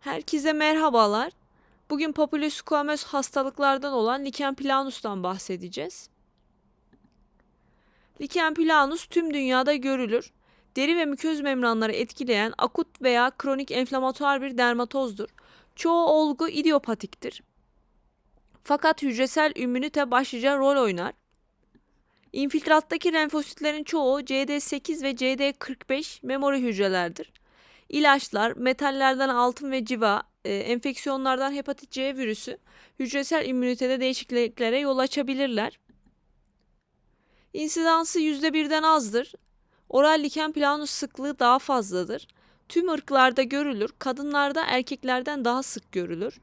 Herkese merhabalar. Bugün popüloskoamöz hastalıklardan olan lichen planus'tan bahsedeceğiz. Lichen planus tüm dünyada görülür. Deri ve müköz membranları etkileyen akut veya kronik enflamatuar bir dermatozdur. Çoğu olgu idiopatiktir. Fakat hücresel ümünite başlıca rol oynar. İnfiltrattaki lenfositlerin çoğu CD8 ve CD45 memori hücrelerdir. İlaçlar, metallerden altın ve civa, e, enfeksiyonlardan hepatit C virüsü hücresel immünitede değişikliklere yol açabilirler. İnsidansı %1'den azdır. Oral liken planus sıklığı daha fazladır. Tüm ırklarda görülür. Kadınlarda erkeklerden daha sık görülür.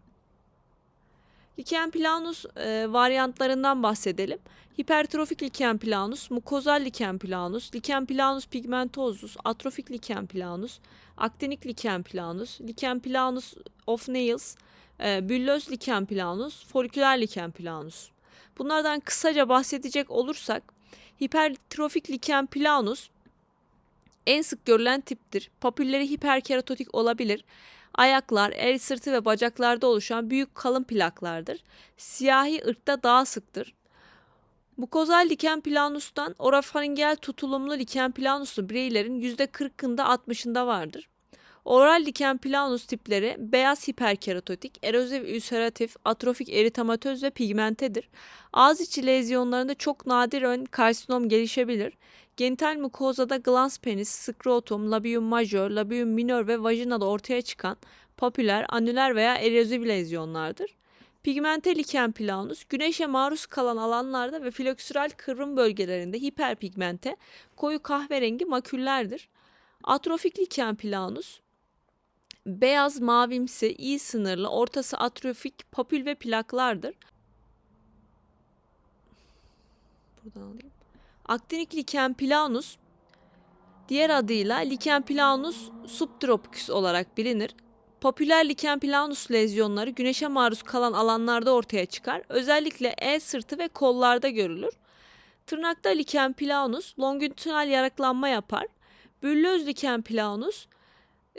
Liken planus e, varyantlarından bahsedelim. Hipertrofik liken planus, mukozal liken planus, liken planus pigmentosus, atrofik liken planus, aktinik liken planus, liken planus of nails, e, büllöz liken planus, foliküler liken planus. Bunlardan kısaca bahsedecek olursak, hipertrofik liken planus en sık görülen tiptir. Papülleri hiperkeratotik olabilir. Ayaklar, el sırtı ve bacaklarda oluşan büyük kalın plaklardır. Siyahi ırkta daha sıktır. Mukozal liken planustan orofaringel tutulumlu liken planuslu bireylerin %40'ında 60'ında vardır. Oral liken planus tipleri beyaz hiperkeratotik, erozif ülseratif, atrofik eritatöz ve pigmentedir. Ağız içi lezyonlarında çok nadir ön karsinom gelişebilir. Genital mukozada glans penis, skrotum, labium major, labium minor ve vajinada ortaya çıkan papüler, anüler veya erozif lezyonlardır. Pigmente liken planus, güneşe maruz kalan alanlarda ve floksüral kıvrım bölgelerinde hiperpigmente, koyu kahverengi maküllerdir. Atrofik liken planus, beyaz mavimsi, iyi sınırlı, ortası atrofik papül ve plaklardır. Buradan alayım. Aktinik liken planus, diğer adıyla liken planus subtropicus olarak bilinir. Popüler liken planus lezyonları güneşe maruz kalan alanlarda ortaya çıkar. Özellikle el sırtı ve kollarda görülür. Tırnakta liken planus longitudinal yaraklanma yapar. Büllöz liken planus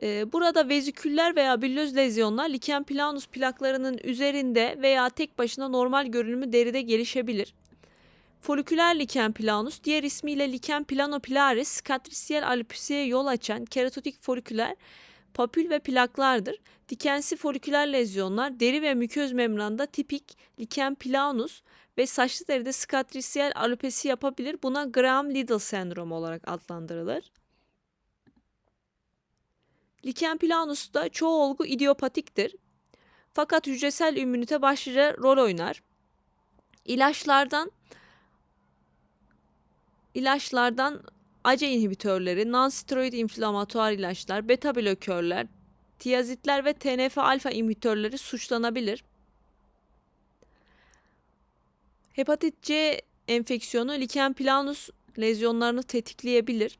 e, burada veziküller veya büllöz lezyonlar liken planus plaklarının üzerinde veya tek başına normal görünümü deride gelişebilir. Foliküler liken planus, diğer ismiyle liken planopilaris, katrisiel alopeziye yol açan keratotik foliküler papül ve plaklardır. Dikensi foliküler lezyonlar deri ve müköz membranda tipik liken planus ve saçlı deride skatrisiel alopesi yapabilir. Buna Graham-Liddle sendromu olarak adlandırılır. Liken planus'ta çoğu olgu idiopatiktir. Fakat hücresel ümünite başlıca rol oynar. İlaçlardan ilaçlardan ACE inhibitörleri, non-steroid inflamatuar ilaçlar, beta blokörler, tiyazitler ve TNF alfa inhibitörleri suçlanabilir. Hepatit C enfeksiyonu liken planus lezyonlarını tetikleyebilir.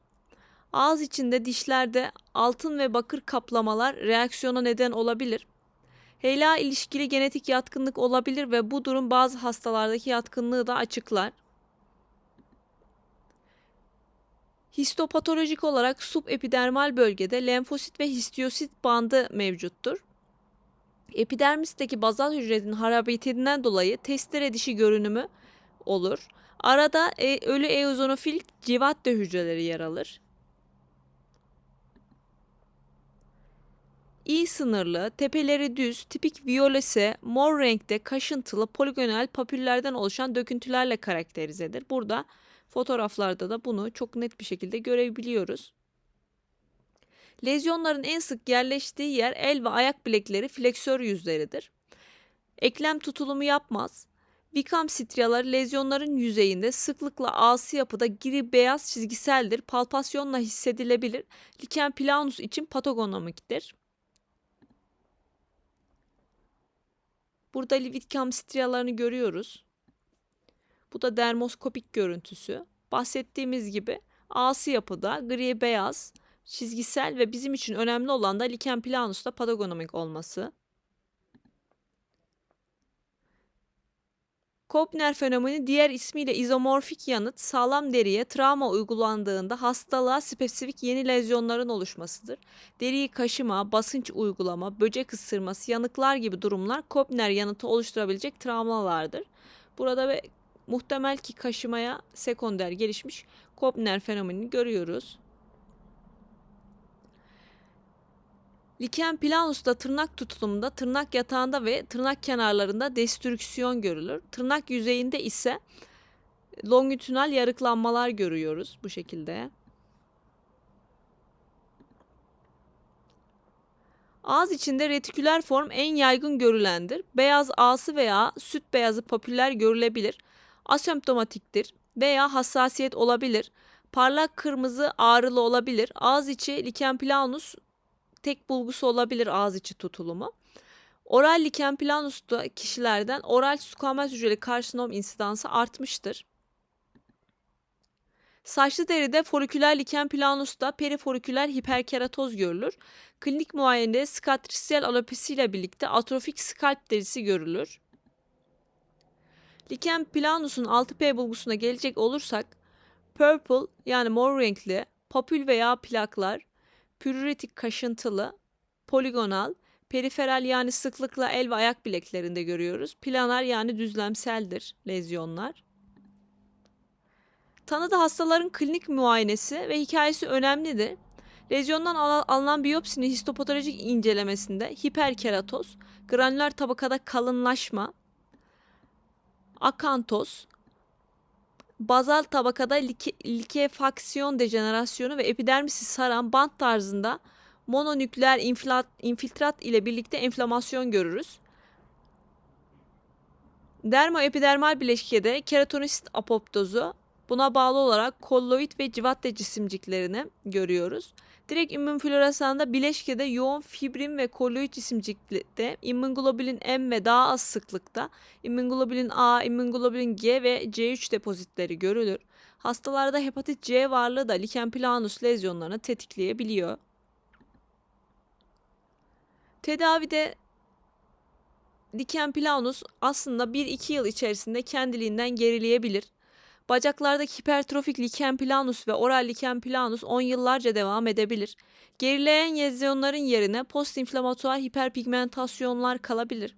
Ağız içinde dişlerde altın ve bakır kaplamalar reaksiyona neden olabilir. HLA ilişkili genetik yatkınlık olabilir ve bu durum bazı hastalardaki yatkınlığı da açıklar. Histopatolojik olarak subepidermal bölgede lenfosit ve histiyosit bandı mevcuttur. Epidermisteki bazal hücrenin harabiyetinden dolayı testere dişi görünümü olur. Arada e, ölü eozinofil civatte hücreleri yer alır. İyi sınırlı, tepeleri düz, tipik viyolese, mor renkte kaşıntılı poligonal papüllerden oluşan döküntülerle karakterizedir. Burada fotoğraflarda da bunu çok net bir şekilde görebiliyoruz. Lezyonların en sık yerleştiği yer el ve ayak bilekleri fleksör yüzleridir. Eklem tutulumu yapmaz. Vikam striaları lezyonların yüzeyinde sıklıkla ağsı yapıda gri beyaz çizgiseldir. Palpasyonla hissedilebilir. Liken planus için patogonomiktir. Burada Livitkam strialarını görüyoruz. Bu da dermoskopik görüntüsü. Bahsettiğimiz gibi ağsı yapıda gri beyaz, çizgisel ve bizim için önemli olan da liken planus'ta patagonomik olması. Kopner fenomeni diğer ismiyle izomorfik yanıt sağlam deriye travma uygulandığında hastalığa spesifik yeni lezyonların oluşmasıdır. Deriyi kaşıma, basınç uygulama, böcek ısırması, yanıklar gibi durumlar Kopner yanıtı oluşturabilecek travmalardır. Burada ve muhtemel ki kaşımaya sekonder gelişmiş Kopner fenomenini görüyoruz. Lichen planus'ta tırnak tutulumunda, tırnak yatağında ve tırnak kenarlarında destrüksiyon görülür. Tırnak yüzeyinde ise longitudinal yarıklanmalar görüyoruz bu şekilde. Ağız içinde retiküler form en yaygın görülendir. Beyaz ağsı veya süt beyazı papüller görülebilir. Asemptomatiktir veya hassasiyet olabilir. Parlak kırmızı ağrılı olabilir. Ağız içi lichen planus tek bulgusu olabilir ağız içi tutulumu. Oral lichen planus'ta kişilerden oral sukamal hücreli karsinom insidansı artmıştır. Saçlı deride foliküler lichen planus'ta perifoliküler hiperkeratoz görülür. Klinik muayenede skatrissel alopesi ile birlikte atrofik skalp derisi görülür. Lichen planus'un 6P bulgusuna gelecek olursak purple yani mor renkli papül veya plaklar, pürüretik kaşıntılı, poligonal, periferal yani sıklıkla el ve ayak bileklerinde görüyoruz. Planar yani düzlemseldir lezyonlar. Tanıda hastaların klinik muayenesi ve hikayesi önemlidir. Lezyondan al- alınan biyopsinin histopatolojik incelemesinde hiperkeratoz, granüler tabakada kalınlaşma, akantoz, bazal tabakada like, likefaksiyon dejenerasyonu ve epidermisi saran bant tarzında mononükleer inflat, infiltrat ile birlikte enflamasyon görürüz. Dermoepidermal bileşkede keratinosit apoptozu buna bağlı olarak kolloid ve civatte cisimciklerini görüyoruz. Direkt immün floresanda bileşkede yoğun fibrin ve kolloid cisimcikte immunoglobulin M ve daha az sıklıkta immunoglobulin A, immunoglobulin G ve C3 depozitleri görülür. Hastalarda hepatit C varlığı da lichen planus lezyonlarını tetikleyebiliyor. Tedavide lichen planus aslında 1-2 yıl içerisinde kendiliğinden gerileyebilir. Bacaklardaki hipertrofik lichen planus ve oral lichen planus 10 yıllarca devam edebilir. Gerileyen lezyonların yerine postinflamatuar hiperpigmentasyonlar kalabilir.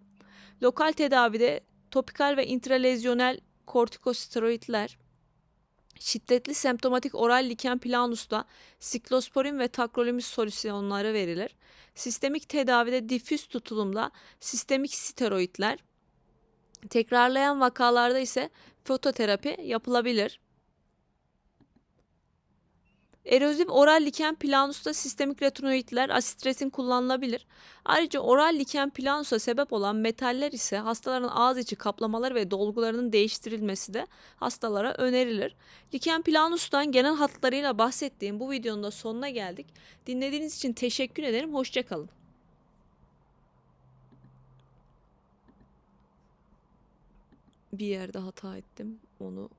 Lokal tedavide topikal ve intralezyonel kortikosteroidler, şiddetli semptomatik oral lichen planusta siklosporin ve takrolimus solüsyonları verilir. Sistemik tedavide difüz tutulumda sistemik steroidler, tekrarlayan vakalarda ise fototerapi yapılabilir. Erozif oral liken planusta sistemik retinoidler asitresin kullanılabilir. Ayrıca oral liken planusa sebep olan metaller ise hastaların ağız içi kaplamaları ve dolgularının değiştirilmesi de hastalara önerilir. Liken planustan genel hatlarıyla bahsettiğim bu videonun da sonuna geldik. Dinlediğiniz için teşekkür ederim. Hoşçakalın. Bir yerde hata ettim. Onu